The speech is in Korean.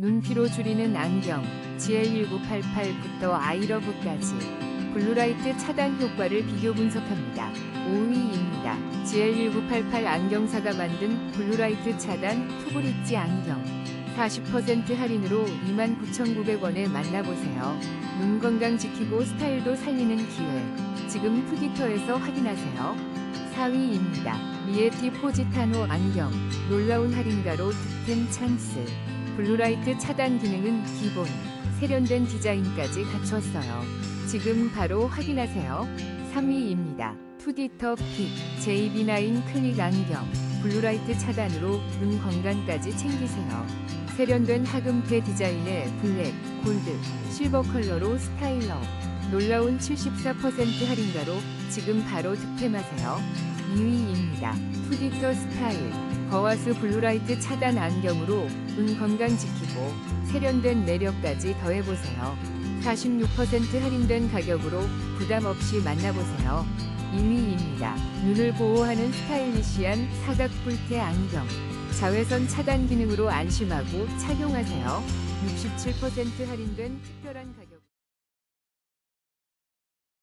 눈피로 줄이는 안경 GL1988부터 아이러브까지 블루라이트 차단 효과를 비교 분석합니다. 5위입니다. GL1988 안경사가 만든 블루라이트 차단 투브릿지 안경 40% 할인으로 29,900원에 만나보세요. 눈 건강 지키고 스타일도 살리는 기회. 지금 푸디터에서 확인하세요. 4위입니다. 미에티 포지타노 안경. 놀라운 할인가로 득템 찬스. 블루라이트 차단 기능은 기본. 세련된 디자인까지 갖췄어요. 지금 바로 확인하세요. 3위입니다. 푸디터 픽 JB9 클릭 안경. 블루라이트 차단으로 눈 건강까지 챙기세요. 세련된 하금테 디자인의 블랙, 골드, 실버 컬러로 스타일러. 놀라운 74% 할인가로 지금 바로 득템하세요. 2위입니다. 푸디터 스타일. 거와스 블루라이트 차단 안경으로 눈 건강 지키고 세련된 매력까지 더해보세요. 46% 할인된 가격으로 부담 없이 만나보세요. 2위입니다. 눈을 보호하는 스타일리시한 사각 뿔테 안경. 자외선 차단 기능으로 안심하고 착용하세요. 67% 할인된 특별한 가격.